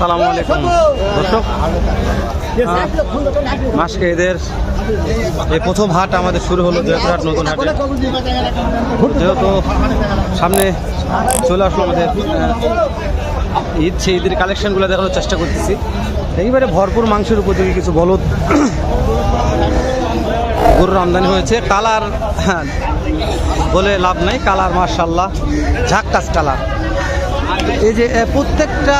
আসসালামু আলাইকুম। দর্শক মাসকে এদের এই প্রথম হাট আমাদের শুরু হলো জয়পুরহাট নতুন হাটে। যেহেতু সামনে চলে আসলো আমাদের ঈদ, সেই ঈদের কালেকশনগুলো দেখানোর চেষ্টা করতেছি। এইবারে ভরপুর মাংসের উপযোগী কিছু বলদ গরুর আমদানি হয়েছে। কালার হ্যাঁ বলে লাভ নাই। কালার মার্শাল্লাহ ঝাক্কাস কালার। এই যে প্রত্যেকটা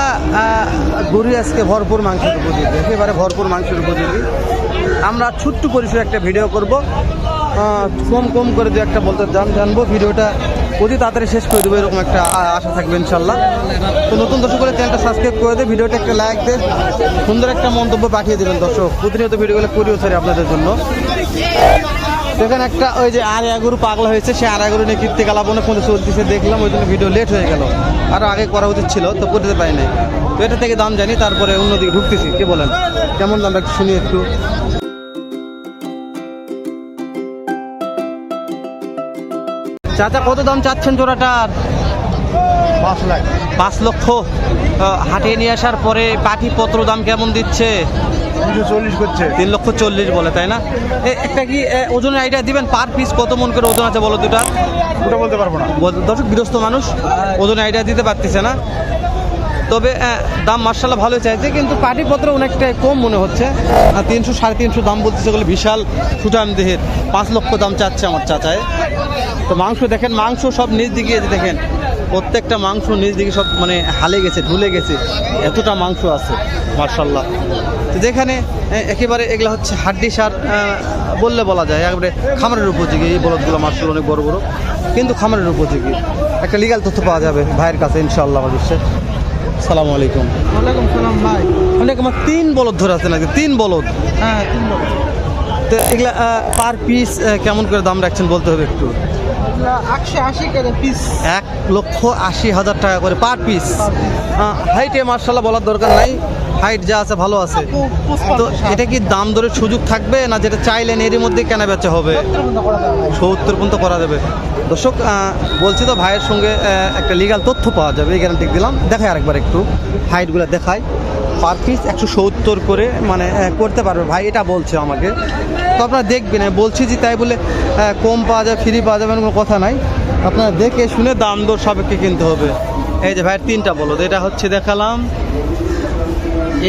গরু আজকে ভরপুর মাংসের উপযোগী। একেবারে ভরপুর মাংসের উপযোগী। আমরা ছোট্ট পরিসরে একটা ভিডিও করব। কম কম করে দু একটা বলতে জান, জানব। ভিডিওটা অতি তাড়াতাড়ি শেষ করে দেবো, এরকম একটা আশা থাকবে ইনশাল্লাহ তো নতুন দর্শক করে চ্যানেলটা সাবস্ক্রাইব করে দেয় ভিডিওটা একটা লাইক দে। সুন্দর একটা মন্তব্য পাঠিয়ে দেবেন দর্শক। প্রতিনিয়ত ভিডিওগুলো করিও ছাড়ি আপনাদের জন্য। সেখানে একটা ওই যে আর গরু পাগলা হয়েছে, সে আর গরু নিয়ে কীর্তি কালাপনে ফোন চলতেছে দেখলাম ওই জন্য ভিডিও লেট হয়ে গেল। আরও আগে করা উচিত ছিল, তো করতে পারি নাই। তো এটা থেকে দাম জানি, তারপরে অন্যদিকে ঢুকতেছি, কে বলেন? কেমন দাম একটু শুনি একটু। চাচা, কত দাম চাচ্ছেন জোড়াটার? পাঁচ লক্ষ হাটিয়ে নিয়ে আসার পরে পাটিপত্র দাম কেমন দিচ্ছে? করছে। তিন লক্ষ চল্লিশ বলে তাই না? একটা কি ওজনের আইডিয়া দিবেন? পার পিস কত মন করে ওজন আছে বলো দুটা? ওটা বলতে পারব না। দর্শক গৃহস্থ মানুষ ওজনের আইডিয়া দিতে পারতেছে না। তবে দাম মার্শাল্লাহ ভালো চাইছে কিন্তু পাটিপত্র অনেকটাই কম মনে হচ্ছে। আর তিনশো সাড়ে তিনশো দাম বলতেছে বলে বিশাল সুটান দেহের। পাঁচ লক্ষ দাম চাচ্ছে আমার চাচায়। তো মাংস দেখেন মাংস সব নিজ দিকে দেখেন। প্রত্যেকটা মাংস নিজ দিকে সব মানে হালে গেছে ঢুলে গেছে। এতটা মাংস আছে মার্শাল্লাহ তো যেখানে একেবারে এগুলো হচ্ছে হাড্ডি সার বললে বলা যায় একেবারে খামারের উপযোগী এই বলদগুলো মার্শাল অনেক বড় বড়। কিন্তু খামারের উপযোগী। একটা লিগাল তথ্য পাওয়া যাবে ভাইয়ের কাছে ইনশাআল্লাহ আমার বিশ্বাস। সালামু আলাইকুম। ওয়ালাইকুম সালাম ভাই। অনেক আমার তিন বলদ ধরে আছে নাকি? তিন বলদ। হ্যাঁ তিন বলদ। তো এগুলা পার পিস কেমন করে দাম রাখছেন বলতে হবে একটু? একশো আশি করে পিস এক লক্ষ আশি হাজার টাকা করে পার পিস। হাইটে মার্শাল্লাহ বলার দরকার নাই। হাইট যা আছে ভালো আছে। তো এটা কি দাম দরের সুযোগ থাকবে না যেটা চাইলেন এরই মধ্যে কেনা বেচা হবে? সত্তর পর্যন্ত করা যাবে দর্শক বলছি তো ভাইয়ের সঙ্গে একটা লিগাল তথ্য পাওয়া যাবে এই গ্যারান্টি দিলাম। দেখাই আরেকবার একটু। হাইটগুলো দেখাই। পার পিস একশো সত্তর করে মানে করতে পারবে। ভাই এটা বলছে আমাকে। তো আপনারা দেখবেন বলছি যে তাই বলে কম পাওয়া যাবে ফ্রি পাওয়া যাবে কোনো কথা নাই। আপনারা দেখে শুনে দাম দর সাপেক্ষে কিনতে হবে। এই যে ভাইয়ের তিনটা বলো এটা হচ্ছে দেখালাম।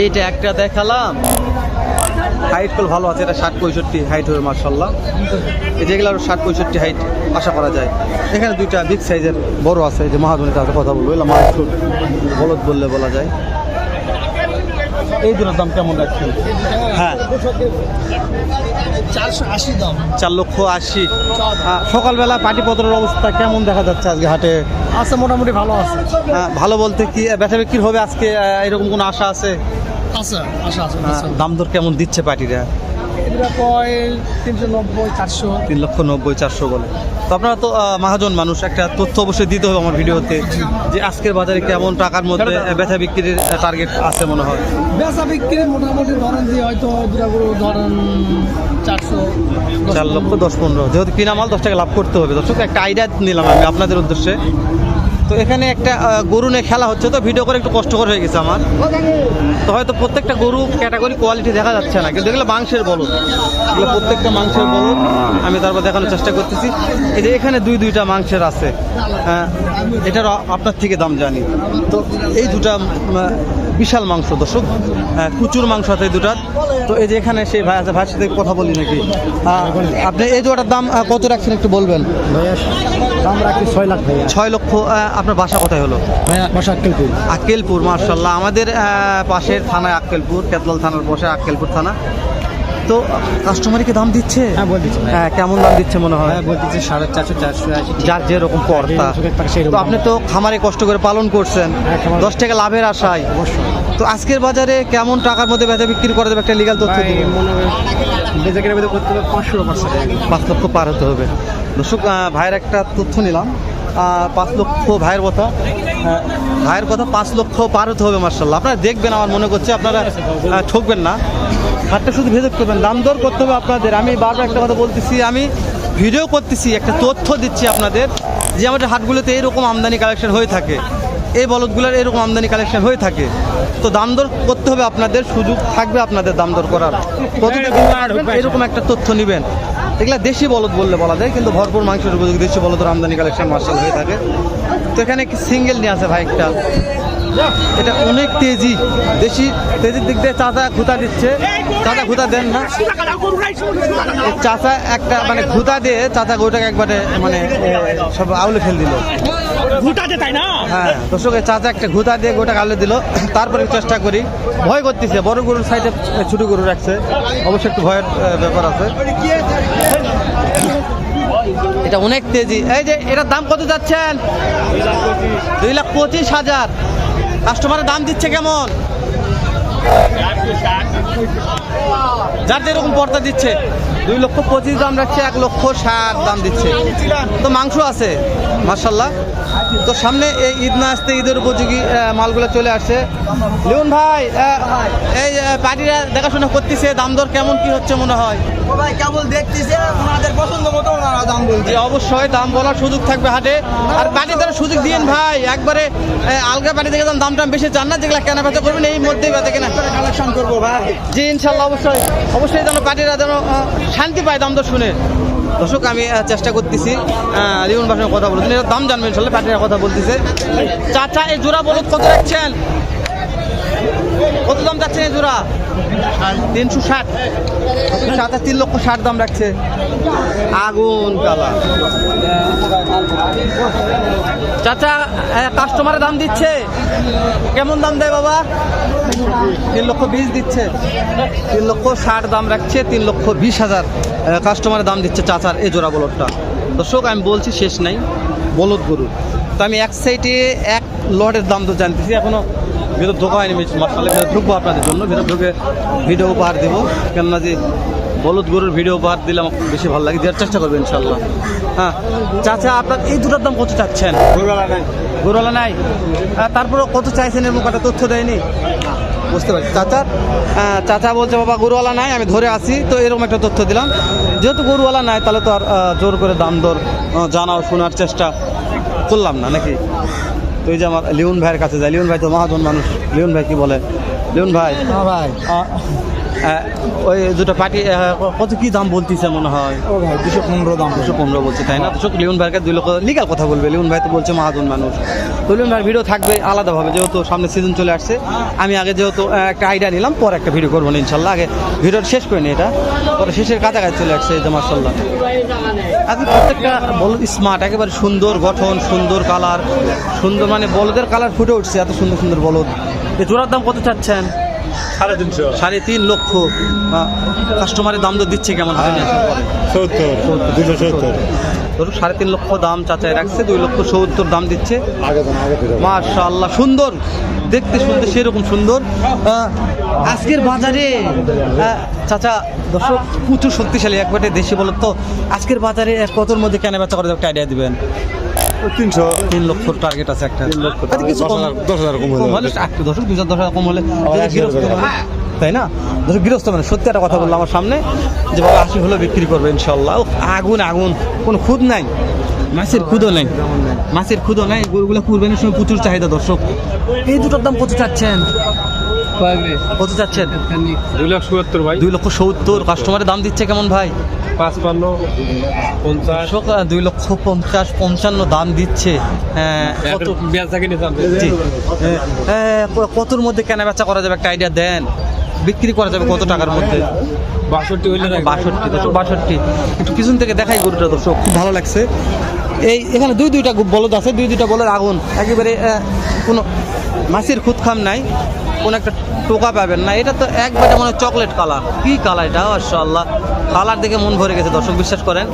এইটা একটা দেখালাম। হাইট কল ভালো আছে, এটা ষাট পঁয়ষট্টি হাইট হবে মার্শাল্লাহ এই যেগুলো আরও ষাট পঁয়ষট্টি হাইট আশা করা যায়। এখানে দুইটা বিগ সাইজের বড় আছে যে সাথে কথা বলব। মাছ বলদ বললে বলা যায়। এই দুটোর দাম কেমন রাখছেন? হ্যাঁ। চারশো আশি দাম। চার লক্ষ আশি। সকালবেলা পাটিপত্রের অবস্থা কেমন দেখা যাচ্ছে আজকে হাটে? আছে মোটামুটি ভালো আছে। আহ, ভালো বলতে কি বেচা বিক্রি হবে আজকে এরকম কোনো আশা আছে? আছে আশা আছে দাম দর কেমন দিচ্ছে পাটিরা এটা কয় তিনশো নব্বই চারশো? তিন লক্ষ নব্বই চারশো বলে। তো আপনারা তো মহাজন মানুষ একটা তথ্য অবশ্যই দিতে হবে আমার ভিডিওতে যে আজকের বাজারে কেমন টাকার মধ্যে বেচা বিক্রির টার্গেট আছে মনে হয়? বেচা বিক্রি মোটামুটি ধরেন দিয়ে হয়তো ধরেন চারশো চার লক্ষ দশ পনেরো। যেহেতু কিনা মাল দশ টাকা লাভ করতে হবে দর্শক একটা আইডিয়া নিলাম আমি আপনাদের উদ্দেশ্যে। তো এখানে একটা গরু নিয়ে খেলা হচ্ছে, তো ভিডিও করে একটু কষ্টকর হয়ে গেছে আমার। তো হয়তো প্রত্যেকটা গরু ক্যাটাগরি কোয়ালিটি দেখা যাচ্ছে না, কিন্তু এগুলো মাংসের বলদ। এগুলো প্রত্যেকটা মাংসের বলদ, আমি তারপর দেখানোর চেষ্টা করতেছি। এই যে এখানে দুই দুইটা মাংসের আছে হ্যাঁ এটার আপনার থেকে দাম জানি। তো এই দুটা বিশাল মাংস দর্শক। আহ, কুচুর মাংস আছে এই দুটার। তো এই যে এখানে সেই ভাই আছে ভাইয়ের সাথে কথা বলি নাকি? আপনি এই দুটার দাম কত রাখছেন একটু বলবেন? দাম রাখি ছয় লাখ ভাইয়া। ছয় লক্ষ আপনার বাসা কোথায় হলো? বাসা আক্কেলপুর। আক্কেলপুর মার্শাল্লাহ আমাদের পাশের থানায় আক্কেলপুর কেতলাল থানার পাশে আক্কেলপুর থানা। তো কাস্টমারই কি দাম দিচ্ছে? হ্যাঁ হ্যাঁ কেমন দাম দিচ্ছে মনে হয়? হ্যাঁ বল সাড়ে চারশো চারশো যার যেরকম কর্তা তো আপনি তো খামারে কষ্ট করে পালন করছেন। হ্যাঁ, দশ টাকা লাভের আশায়। অবশ্যই। তো আজকের বাজারে কেমন টাকার মধ্যে বেচা বিক্রি করে দেবে একটা লিগাল তথ্য বেচা কেনার মধ্যে করতে হবে পাঁচশো পাঁচ লক্ষ পার হতে হবে। দর্শক ভাইয়ের একটা তথ্য নিলাম। পাঁচ লক্ষ ভাইয়ের কথা। ভাইয়ের কথা পাঁচ লক্ষ পার হতে হবে মার্শাল্লাহ আপনারা দেখবেন আমার মনে করছে আপনারা ঠকবেন না। হাটটা শুধু ভিজিট করবেন দাম দর করতে হবে আপনাদের। আমি বারবার একটা কথা বলতেছি আমি ভিডিও করতেছি একটা তথ্য দিচ্ছি আপনাদের যে আমাদের হাটগুলোতে এইরকম আমদানি কালেকশন হয়ে থাকে। এই বলদগুলোর এরকম আমদানি কালেকশন হয়ে থাকে। তো দাম দর করতে হবে আপনাদের সুযোগ থাকবে আপনাদের দাম দর করার। আসবেন, এরকম একটা তথ্য নেবেন। এগুলো দেশি বলদ বললে বলা যায় কিন্তু ভরপুর মাংসের উপযোগী দেশি বলদের আমদানি কালেকশন মার্শাল হয়ে থাকে। তো এখানে কি সিঙ্গেল নিয়ে আছে ভাই একটা। এটা অনেক তেজি। দেশি তেজির দিক দিয়ে চাচা খুঁতা দিচ্ছে। চাচা খুঁতা দেন না। চাচা একটা মানে খুঁতা দিয়ে চাচা গরুটাকে একবারে মানে সব আউলে ফেল দিল। তাই না? হ্যাঁ দর্শক চাচা একটা ঘুতা দিয়ে গোটা আউলে দিল। তারপরে চেষ্টা করি। ভয় করতেছে বড় গরুর সাইডে ছোট গরু রাখছে। অবশ্যই একটু ভয়ের ব্যাপার আছে। এটা অনেক তেজি। এই যে এটার দাম কত যাচ্ছেন? দুই লাখ পঁচিশ হাজার। কাস্টমারের দাম দিচ্ছে কেমন? যার যেরকম পর্দা দিচ্ছে। দুই লক্ষ পঁচিশ দাম রাখছে এক লক্ষ ষাট দাম দিচ্ছে। তো মাংস আছে মার্শাল্লাহ তো সামনে এই ঈদ না আসতে ঈদের উপযোগী মালগুলো চলে আসছে। লিওন ভাই এই পার্টিরা দেখাশোনা করতেছে দাম দর কেমন কি হচ্ছে মনে হয়? ভাই কেবল দেখতেছে ওনাদের পছন্দ মতো ওনারা দাম বলছে। অবশ্যই দাম বলার সুযোগ থাকবে হাটে। আর পার্টি দ্বারা সুযোগ দিন ভাই একবারে আলগা পার্টি থেকে দাম দাম বেশি চান না যেগুলো কেনা বেচা করবেন এই মধ্যেই বেচা কেনা। কালেকশন করব ভাই। জি ইনশাল্লাহ অবশ্যই। অবশ্যই যেন পার্টিরা যেন শান্তি পায় দাম তো শুনে। দর্শক, আমি চেষ্টা করতেছি লিমন ভাষায় কথা বলতে। এর দাম জানবেন, ইনশাল্লাহ, পার্টিরা কথা বলতেছে। চাচা, এই জোড়া বলুন কত রাখছেন? কত দাম যাচ্ছে এই জোড়া? তিনশো ষাট। চাচা তিন লক্ষ ষাট দাম রাখছে। আগুন কালা চাচা কাস্টমারের দাম দিচ্ছে। কেমন দাম দেয় বাবা? তিন লক্ষ বিশ দিচ্ছে। তিন লক্ষ ষাট দাম রাখছে, তিন লক্ষ বিশ হাজার। কাস্টমারের দাম দিচ্ছে চাচার এই জোড়া বলদটা। দর্শক, আমি বলছি শেষ নাই। বলদ গরু। তো আমি এক সাইডে এক লটের দাম তো জানতেছি, এখনও ভিতর ঢোকা হয়নি মাসালে ভিতরে ঢুকবো আপনাদের জন্য ভিতর ঢুকে ভিডিও উপহার দেবো। কেননা যে বলদ গরুর ভিডিও উপহার দিলে আমার বেশি ভালো লাগে দেওয়ার চেষ্টা করবেন ইনশাল্লাহ হ্যাঁ চাচা আপনার এই দুটোর দাম কত চাচ্ছেন? গরুওয়ালা নাই। তারপরে কত চাইছেন এরকম একটা তথ্য দেয়নি? বুঝতে পারছি। চাচা? আহ, চাচা বলছে বাবা গরুওয়ালা নাই আমি ধরে আসি তো এরকম একটা তথ্য দিলাম। যেহেতু গরুওয়ালা নাই তাহলে তো আর জোর করে দাম দর জানাও শোনার চেষ্টা করলাম না নাকি? তো এই যে আমার লিওন ভাইয়ের কাছে যায় লিওন ভাই তো মহাজন মানুষ। লিওন ভাই কি বলে? লিওন ভাই? হ্যাঁ ভাই। ওই দুটো পার্টি কত কি দাম বলতিছে মনে হয়? ও ভাই দুশো পনেরো দাম দুশো পনেরো বলছে তাই না? দুশো লিওন ভাইকে দুই লক্ষ লিগাল কথা বলবে। লিওন ভাই তো বলছে মহাজন মানুষ। তো লিওন ভাইয়ের ভিডিও থাকবে আলাদাভাবে যেহেতু সামনে সিজন চলে আসছে। আমি আগে যেহেতু একটা আইডিয়া নিলাম পরে একটা ভিডিও করব না ইনশাল্লাহ। আগে ভিডিওটা শেষ করে নি এটা। পরে শেষের কাছাকাছি চলে আসছে এই যে মার্শাল্লাহ আজকে প্রত্যেকটা বলদ স্মার্ট একেবারে সুন্দর গঠন সুন্দর কালার সুন্দর মানে বলদের কালার ফুটে উঠছে এত সুন্দর সুন্দর বলদ। এই জোড়ার দাম কত চাচ্ছেন? সাড়ে তিনশো। সাড়ে তিন লক্ষ কাস্টমারের দাম তো দিচ্ছে কেমন পরে? সত্তর দুশো সত্তর। ধরুন সাড়ে তিন লক্ষ দাম চাচাই রাখছে দুই লক্ষ সত্তর দাম দিচ্ছে। মাশাআল্লাহ সুন্দর। দেখতে শুনতে সেরকম সুন্দর। আজকের বাজারে চাচা দর্শক প্রচুর শক্তিশালী একবারে দেশি বলো তো। আজকের বাজারে কতর মধ্যে কেনা বেচা করে একটা আইডিয়া দিবেন। তিনশো। তিন লক্ষ টার্গেট আছে একটা। লক্ষ কিছু দশ হাজার- কম হলে একটু দর্শক দুই হাজার দশ হাজার কম হলে। মানে, তাই না? দর্শক গৃহস্থ মানে সত্যি একটা কথা বলল আমার সামনে যে বাবা আশি হলে বিক্রি করবে ইনশাল্লাহ আগুন আগুন। কোনো খুদ নাই। মাছের খুদও নেই। মাছের খুদও নাই। গরুগুলো কুরবানির সময় প্রচুর চাহিদা দর্শক। এই দুটোর দাম কত চাচ্ছেন? কত চাচ্ছেন? দুই লাখ চুয়াত্তর ভাই। দুই লক্ষ সত্তর। কাস্টমারের দাম দিচ্ছে কেমন ভাই? পাঁচপান্ন পঞ্চাশ। দুই লক্ষ পঞ্চাশ পঞ্চান্ন দাম দিচ্ছে। হ্যাঁ, কত নিতাম জি। হ্যাঁ, কতর মধ্যে কেনা বেচা করা যাবে? একটা আইডিয়া দেন। বিক্রি করা যাবে কত টাকার মধ্যে? বাষট্টি হইলে বাষট্টি দর্শক বাষট্টি। একটু পিছন থেকে দেখাই গরুটা দর্শক খুব ভালো লাগছে। এই এখানে দুই দুইটা বলদ আছে দুই দুইটা বলদ আগুন। একেবারে কোনো মাছের খুদ খাম নাই। কোনো একটা টোকা পাবেন না। এটা তো একবারে মনে চকলেট কালার কী কালার এটা? মাশাআল্লাহ। কালার দেখে মন ভরে গেছে, দর্শক, বিশ্বাস করেন।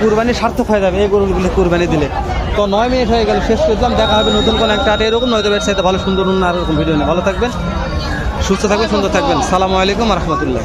কুরবানি সার্থক হয়ে যাবে এই গরুগুলো কুরবানি দিলে। তো নয় মিনিট হয়ে গেল, শেষ করলাম। দেখা হবে নতুন কোনো একটা আর এরকম নয়তো ব্যবসায়ীতে ভালো সুন্দর অন্য আর এরকম ভিডিও নিয়ে। ভালো থাকবেন, সুস্থ থাকবেন, সুন্দর থাকবেন। সালামু আলাইকুম রহমতুল্লাহ।